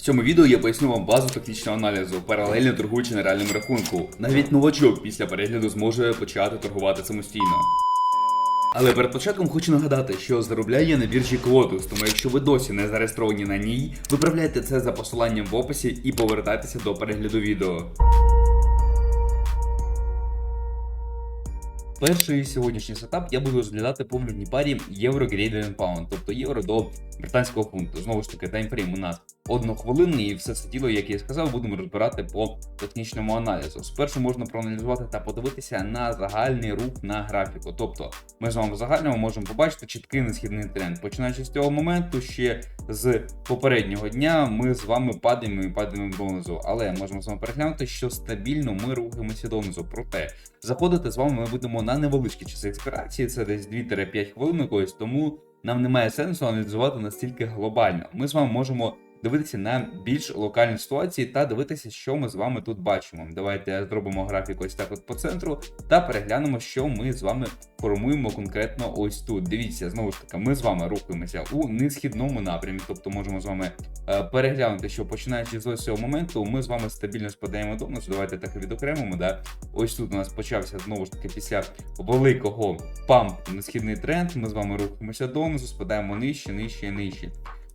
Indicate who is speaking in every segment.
Speaker 1: В цьому відео я поясню вам базу тактичного аналізу, паралельно торгуючи на реальному рахунку. Навіть новачок після перегляду зможе почати торгувати самостійно. Але перед початком хочу нагадати, що заробляю я на біржі Quotus, тому якщо ви досі не зареєстровані на ній, виправляйте це за посиланням в описі і повертайтеся до перегляду відео. Перший сьогоднішній сетап я буду розглядати по валютній парі євро Canadian Pound, тобто євро до британського фунту. Знову ж таки, таймфрейм у нас однохвилинний, і все це діло, як я сказав, будемо розбирати по технічному аналізу. Спершу можна проаналізувати та подивитися на загальний рух на графіку. Тобто, ми з вами в загальному можемо побачити чіткий несхідний тренд. Починаючи з цього моменту, ще з попереднього дня ми з вами падаємо і падаємо донизу. Але можемо з вами переглянути, що стабільно ми рухаємося донизу. Проте заходити з вами ми будемо на невеличкі часи експірації, це десь 2-5 хвилин якоїсь, тому нам немає сенсу аналізувати настільки глобально. Ми з вами можемо дивитися на більш локальні ситуації та дивитися, що ми з вами тут бачимо. Давайте зробимо графік ось так от по центру та переглянемо, що ми з вами формуємо конкретно ось тут. Дивіться, знову ж таки, ми з вами рухаємося у несхідному напрямі, тобто можемо з вами е, переглянути, що починаючи з ось цього моменту, ми з вами стабільно спадаємо донизу. Давайте так і відокремимо. Да? Ось тут у нас почався знову ж таки після великого пампу несхідний тренд. Ми з вами рухаємося донизу, спадаємо нижче, нижче нижче.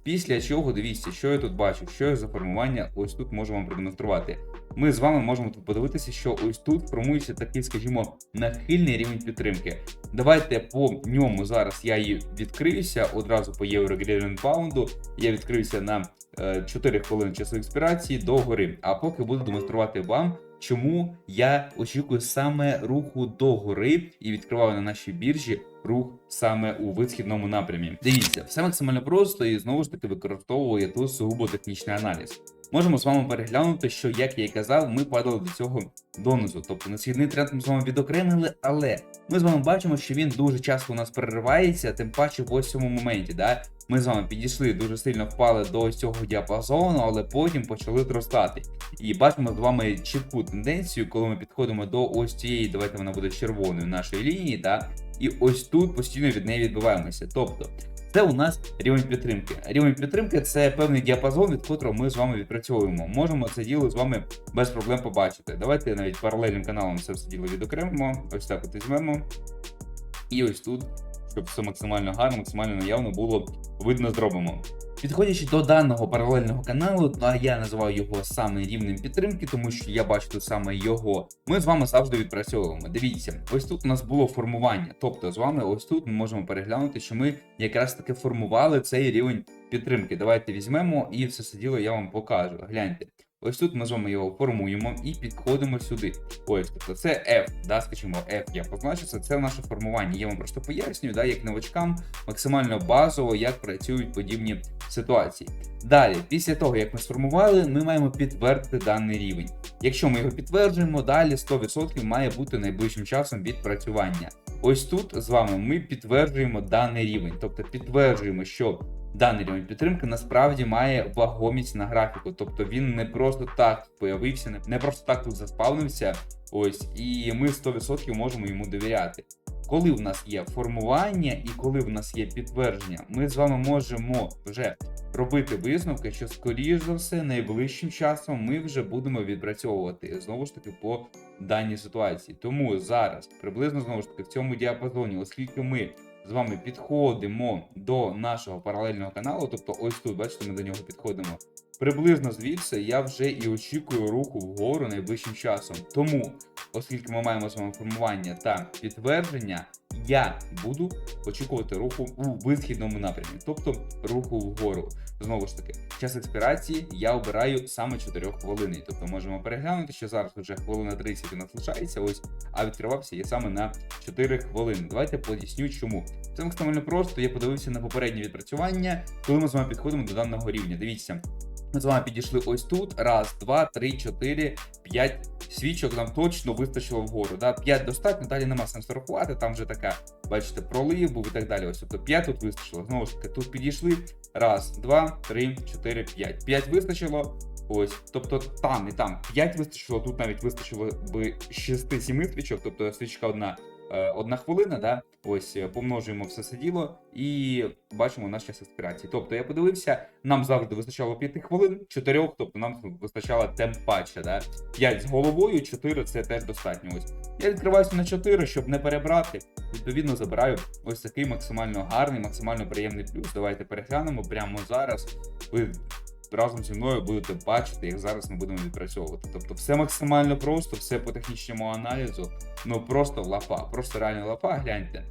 Speaker 1: Після чого дивіться, що я тут бачу, що я за формування ось тут можу вам продемонструвати. Ми з вами можемо тут подивитися, що ось тут формується такий, скажімо, нахильний рівень підтримки. Давайте по ньому зараз я її відкриюся одразу по євро паунду. Я відкриюся на е, 4 хвилини часу експірації до гори. А поки буду демонструвати вам, чому я очікую саме руху до гори і відкриваю на нашій біржі рух саме у висхідному напрямі. Дивіться, все максимально просто і знову ж таки використовую тут сугубо технічний аналіз. Можемо з вами переглянути, що, як я і казав, ми падали до цього донизу. Тобто на східний тренд ми з вами відокремили, але ми з вами бачимо, що він дуже часто у нас переривається, тим паче в ось цьому моменті. Да? Ми з вами підійшли, дуже сильно впали до цього діапазону, але потім почали зростати. І бачимо з вами чітку тенденцію, коли ми підходимо до ось цієї, давайте вона буде червоною нашої лінії, да? і ось тут постійно від неї відбиваємося. Тобто, це у нас рівень підтримки. Рівень підтримки це певний діапазон, від котрого ми з вами відпрацьовуємо. Можемо це діло з вами без проблем побачити. Давайте навіть паралельним каналом це все діло відокремимо. Ось так от візьмемо. І ось тут, щоб все максимально гарно, максимально наявно було видно, зробимо. Підходячи до даного паралельного каналу, а я називаю його саме рівнем підтримки, тому що я бачу тут саме його. Ми з вами завжди відпрацьовуємо. Дивіться, ось тут у нас було формування. Тобто з вами ось тут ми можемо переглянути, що ми якраз таки формували цей рівень підтримки. Давайте візьмемо і все це діло я вам покажу. Гляньте. Ось тут ми з вами його формуємо і підходимо сюди. Ось, тобто це F, да, скажімо, F я позначу, це, це наше формування. Я вам просто пояснюю, да, як новачкам максимально базово, як працюють подібні ситуації. Далі, після того, як ми сформували, ми маємо підтвердити даний рівень. Якщо ми його підтверджуємо, далі 100% має бути найближчим часом відпрацювання. Ось тут з вами ми підтверджуємо даний рівень, тобто підтверджуємо, що даний рівень підтримки насправді має вагомість на графіку, тобто він не просто так появився, не- просто так тут заспавнився. Ось, і ми 100% можемо йому довіряти. Коли в нас є формування і коли в нас є підтвердження, ми з вами можемо вже робити висновки, що скоріш за все найближчим часом ми вже будемо відпрацьовувати знову ж таки по даній ситуації. Тому зараз приблизно знову ж таки в цьому діапазоні, оскільки ми з вами підходимо до нашого паралельного каналу, тобто ось тут, бачите, ми до нього підходимо. Приблизно звідси я вже і очікую руху вгору найближчим часом. Тому, оскільки ми маємо вами формування та підтвердження, я буду очікувати руху у висхідному напрямі, тобто руху вгору. Знову ж таки, час експірації я обираю саме 4 хвилини. Тобто можемо переглянути, що зараз вже хвилина 30 у нас лишається, ось, а відкривався я саме на 4 хвилини. Давайте поясню, чому. Це максимально просто. Я подивився на попереднє відпрацювання, коли ми з вами підходимо до даного рівня. Дивіться. Ми з вами підійшли ось тут. Раз, два, три, чотири, п'ять свічок нам точно вистачило вгору. Да? П'ять достатньо, далі нема сенсу рахувати. Там вже така, бачите, пролив був і так далі. Ось тобто п'ять тут вистачило. Знову ж таки, тут підійшли. Раз, два, три, чотири, п'ять. П'ять вистачило. Ось, тобто там і там 5 вистачило, тут навіть вистачило би 6-7 свічок, тобто свічка одна одна хвилина, да? ось е, помножуємо все це діло і бачимо наш час експірації. Тобто я подивився, нам завжди вистачало 5 хвилин, 4, тобто нам вистачало темпача. Да? 5 з головою, 4 це теж достатньо. Ось я відкриваюся на 4, щоб не перебрати. Відповідно, забираю ось такий максимально гарний, максимально приємний плюс. Давайте переглянемо прямо зараз. Ви разом зі мною будете бачити, як зараз ми будемо відпрацьовувати. Тобто, все максимально просто, все по технічному аналізу. Ну просто лапа, просто реально лапа. Гляньте.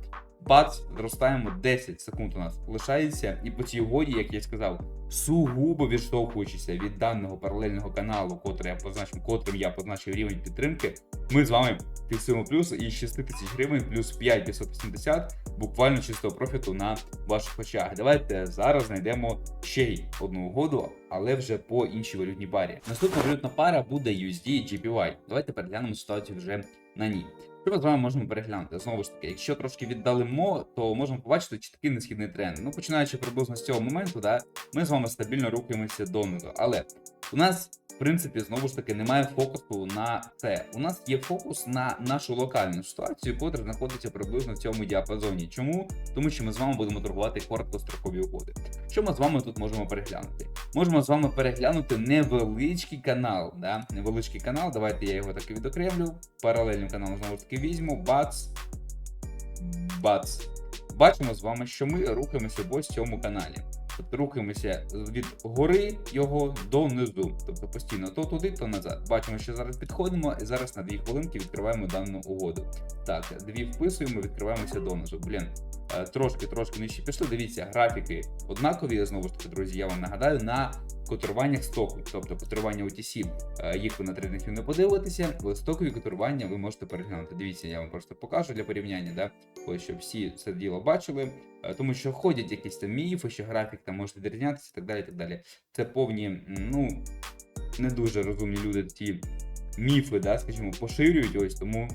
Speaker 1: Бац, зростаємо 10 секунд у нас лишається, і по цій угоді, як я сказав, сугубо відштовхуючися від даного паралельного каналу, котрий я позначив, котрим я позначив рівень підтримки, ми з вами фіксуємо плюс і 6 тисяч гривень плюс 5 580 буквально чистого профіту на ваших очах. Давайте зараз знайдемо ще й одну угоду, але вже по іншій валютній парі. Наступна валютна пара буде USD GPY. Давайте переглянемо ситуацію вже на ній. Що ми з вами можемо переглянути? Знову ж таки, якщо трошки віддалимо, то можемо побачити чіткий несхідний тренд. Ну, починаючи приблизно з цього моменту, да, ми з вами стабільно рухаємося донизу. Але у нас, в принципі, знову ж таки, немає фокусу на це. У нас є фокус на нашу локальну ситуацію, котра знаходиться приблизно в цьому діапазоні. Чому? Тому що ми з вами будемо торгувати короткострокові угоди. Що ми з вами тут можемо переглянути? Можемо з вами переглянути невеличкий канал. Да? Невеличкий канал. Давайте я його таки відокремлю. Паралельним каналом знову ж таки візьму. Бац. Бац. Бачимо з вами, що ми рухаємося в ось цьому каналі. Тобто рухаємося від гори його до низу. Тобто постійно то туди, то назад. Бачимо, що зараз підходимо, і зараз на дві хвилинки відкриваємо дану угоду. Так, дві вписуємо, відкриваємося донизу. Блін, е, трошки трошки нижче пішли. Дивіться, графіки однакові. Знову ж таки, друзі, я вам нагадаю, на котируваннях стоку, тобто котирування OTC, е, їх ви на трейдингів не подивитеся, але стокові котирування ви можете переглянути. Дивіться, я вам просто покажу для порівняння, да? ось щоб всі це діло бачили. Е, Тому що ходять якісь там міфи, що графік там може відрізнятися і так далі. так далі. Це повні, ну не дуже розумні люди ті міфи, да, скажімо, поширюють. Ось тому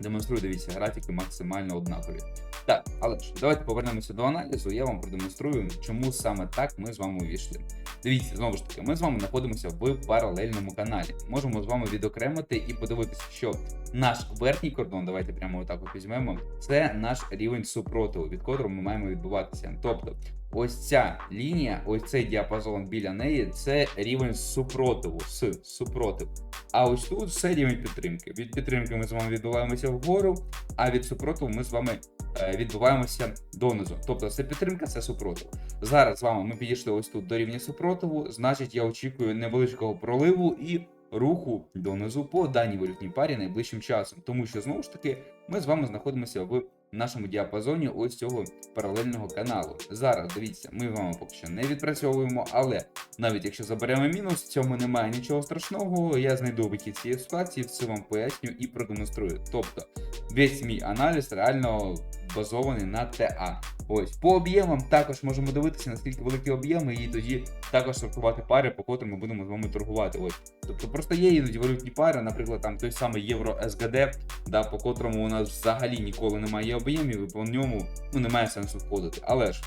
Speaker 1: демонструю, дивіться, графіки максимально однакові. Так, але ж давайте повернемося до аналізу. Я вам продемонструю, чому саме так ми з вами увійшли. Дивіться, знову ж таки, ми з вами знаходимося в паралельному каналі. Можемо з вами відокремити і подивитися, що наш верхній кордон, давайте прямо отак от візьмемо, це наш рівень супротиву, від котрого ми маємо відбуватися. Тобто, ось ця лінія, ось цей діапазон біля неї, це рівень супротиву, с супротив. А ось тут все рівень підтримки. Від підтримки ми з вами відбуваємося вгору, а від супротиву ми з вами е, відбуваємося донизу. Тобто це підтримка, це супротив. Зараз з вами ми підійшли ось тут до рівня супротиву. Значить, я очікую невеличкого проливу і руху донизу по даній валютній парі найближчим часом. Тому що знову ж таки ми з вами знаходимося в нашому діапазоні ось цього паралельного каналу. Зараз дивіться, ми вами поки що не відпрацьовуємо, але навіть якщо заберемо мінус, в цьому немає нічого страшного. Я знайду вихід цієї ситуації, все вам поясню і продемонструю. Тобто, весь мій аналіз реально базований на ТА. Ось по об'ємам також можемо дивитися, наскільки великі об'єми, і тоді також сортувати пари, по котрим ми будемо з вами торгувати. Ось. Тобто просто є іноді валютні пари, наприклад, там той самий євро СГД, да, по котрому у нас взагалі ніколи немає об'ємів, і по ньому ну, немає сенсу входити. Але ж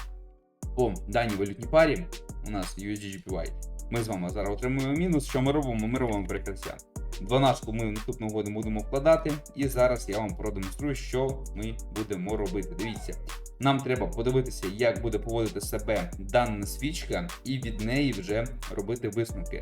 Speaker 1: по даній валютній парі у нас USDGPY, ми з вами зараз отримуємо мінус. Що ми робимо? Ми робимо перекриття. 12 ми в наступну угоду будемо вкладати, і зараз я вам продемонструю, що ми будемо робити. Дивіться, нам треба подивитися, як буде поводити себе дана свічка, і від неї вже робити висновки.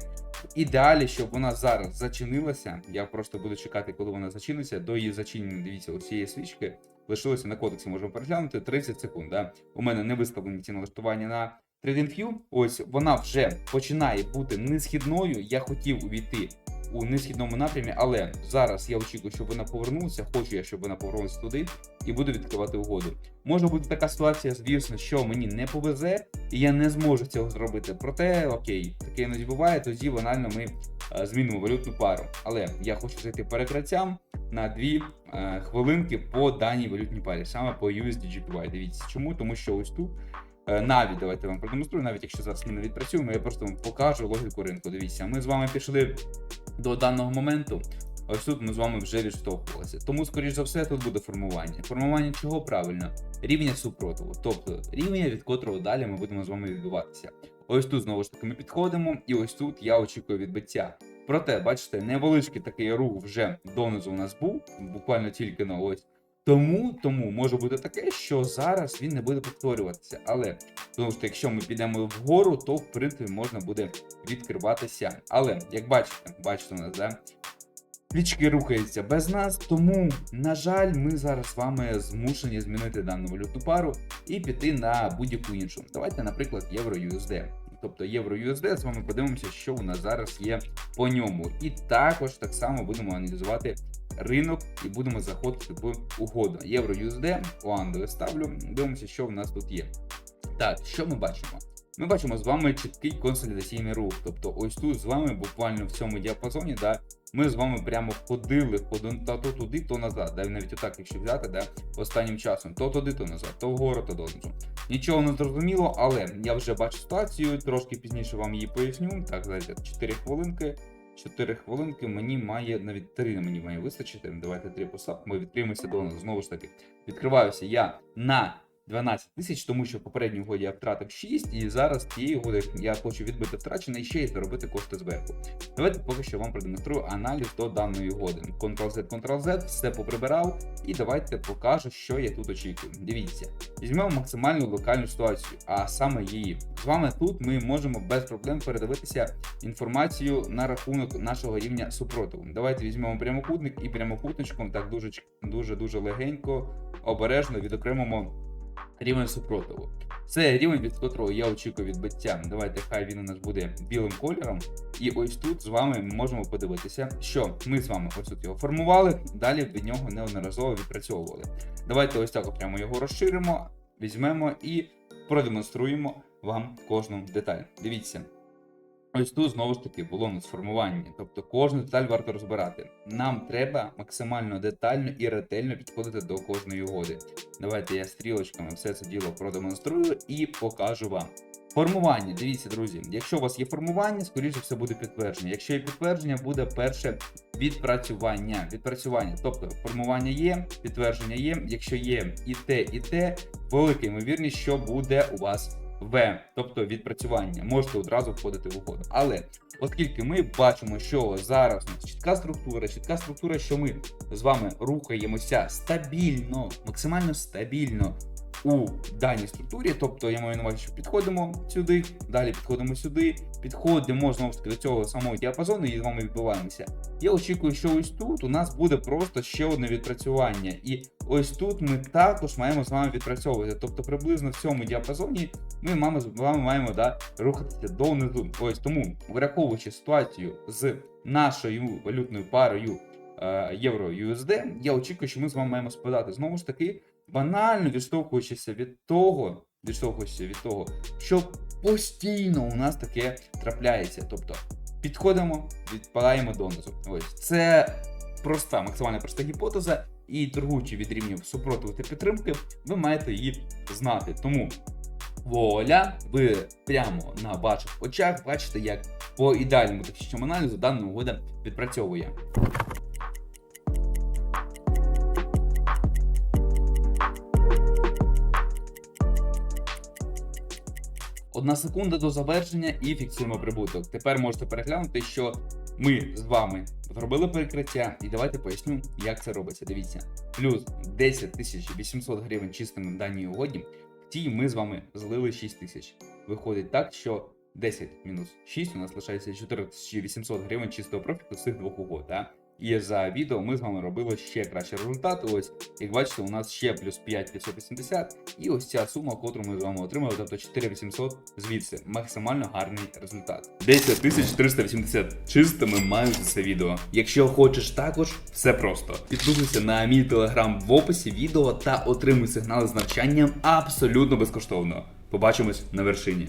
Speaker 1: Ідеалі, щоб вона зараз зачинилася. Я просто буду чекати, коли вона зачиниться. До її зачинення, дивіться, ось цієї свічки лишилося на кодексі, можемо переглянути 30 секунд. Да? У мене не виставлені ці налаштування на TradingView. Ось вона вже починає бути несхідною. Я хотів увійти у несхідному напрямі, але зараз я очікую, щоб вона повернулася. Хочу я, щоб вона повернулася туди і буду відкривати угоду. Може бути така ситуація, звісно, що мені не повезе, і я не зможу цього зробити. Проте, окей, таке іноді буває, тоді банально ми е, змінимо валютну пару. Але я хочу зайти перекриттям на дві е, хвилинки по даній валютній парі, саме по USDGPY. Дивіться, чому? Тому що ось тут. Е, Навіть давайте вам продемонструю, навіть якщо зараз ми не відпрацюємо, я просто вам покажу логіку ринку. Дивіться, ми з вами пішли до даного моменту. Ось тут ми з вами вже відштовхувалися. Тому, скоріш за все, тут буде формування. Формування чого правильно? Рівня супротиву, тобто рівня, від котрого далі ми будемо з вами відбуватися. Ось тут знову ж таки ми підходимо, і ось тут я очікую відбиття. Проте, бачите, невеличкий такий рух вже донизу у нас був, буквально тільки на ось. Тому, тому може бути таке, що зараз він не буде повторюватися. Але ж таки, якщо ми підемо вгору, то в принципі можна буде відкриватися. Але як бачите, бачите у нас, да? Свічки рухаються без нас, тому, на жаль, ми зараз з вами змушені змінити дану валютну пару і піти на будь-яку іншу. Давайте, наприклад, євро USD. Тобто євро USD, з вами подивимося, що у нас зараз є по ньому. І також так само будемо аналізувати ринок і будемо заходити в угоду. Євро USD, Оандове ставлю, дивимося, що в нас тут є. Так, що ми бачимо? Ми бачимо з вами чіткий консолідаційний рух. Тобто, ось тут з вами буквально в цьому діапазоні, да, ми з вами прямо ходили, то туди, то назад. Да, навіть отак, якщо взяти, да, останнім часом, то туди, то назад, то вгору, то донизу. Нічого не зрозуміло, але я вже бачу ситуацію, трошки пізніше вам її поясню. Так, зараз 4 хвилинки. 4 хвилинки мені має, навіть 3 мені має вистачити. Давайте 3 посадки ми відкриємося до нас. Знову ж таки, відкриваюся я на 12 тисяч, тому що в попередній угоді я втратив 6, і зараз цієї угоди я хочу відбити втрачене і ще й заробити кошти зверху. Давайте поки що вам продемонструю аналіз до даної угоди. Ctrl-Z, Ctrl-Z, все поприбирав, і давайте покажу, що я тут очікую. Дивіться, візьмемо максимальну локальну ситуацію, а саме її. З вами тут ми можемо без проблем передивитися інформацію на рахунок нашого рівня супротиву. Давайте візьмемо прямокутник і прямокутничком так дуже дуже дуже легенько, обережно відокремимо рівень супротиву. Це рівень, від котрого я очікую відбиття. Давайте хай він у нас буде білим кольором. І ось тут з вами ми можемо подивитися, що ми з вами ось тут його формували, далі від нього неодноразово відпрацьовували. Давайте ось так прямо його розширимо, візьмемо і продемонструємо вам кожну деталь. Дивіться. Ось тут знову ж таки було на сформування, тобто кожну деталь варто розбирати. Нам треба максимально детально і ретельно підходити до кожної угоди. Давайте я стрілочками все це діло продемонструю і покажу вам. Формування, дивіться, друзі, якщо у вас є формування, скоріше все буде підтвердження. Якщо є підтвердження, буде перше відпрацювання. Відпрацювання, тобто формування є, підтвердження є. Якщо є і те, і те, велика ймовірність, що буде у вас в, тобто відпрацювання, можете одразу входити в угоду. Але оскільки ми бачимо, що зараз чітка структура, чітка структура, що ми з вами рухаємося стабільно, максимально стабільно у даній структурі, тобто я маю на увазі, що підходимо сюди, далі підходимо сюди, підходимо знову ж таки до цього самого діапазону і з вами відбуваємося. Я очікую, що ось тут у нас буде просто ще одне відпрацювання, і ось тут ми також маємо з вами відпрацьовувати. Тобто приблизно в цьому діапазоні ми маємо, з вами маємо да, рухатися донизу. Ось тому, враховуючи ситуацію з нашою валютною парою е, євро USD, я очікую, що ми з вами маємо спадати знову ж таки банально відштовхуючися від того, відштовхуючися від того, що постійно у нас таке трапляється. Тобто підходимо, відпадаємо донизу. Ось це проста, максимально проста гіпотеза, і торгуючи від рівнів супротиву та підтримки, ви маєте її знати. Тому воля, ви прямо на ваших очах бачите, як по ідеальному технічному аналізу дана угода відпрацьовує. Одна секунда до завершення і фіксуємо прибуток. Тепер можете переглянути, що ми з вами зробили перекриття, і давайте поясню, як це робиться. Дивіться, плюс 10 800 гривень чистими в даній угоді. Тій ми з вами злили 6 тисяч. Виходить так, що 10 мінус 6 у нас лишається 4800 гривень чистого профіту з цих двох угод. Да? І за відео ми з вами робили ще кращий результат. Ось, як бачите, у нас ще плюс 5 580, і ось ця сума, яку ми з вами отримали, тобто 4800 звідси. Максимально гарний результат. 10 380 чистими мають за це відео. Якщо хочеш також, все просто. Підписуйся на мій телеграм в описі відео та отримуй сигнали з навчанням абсолютно безкоштовно. Побачимось на вершині.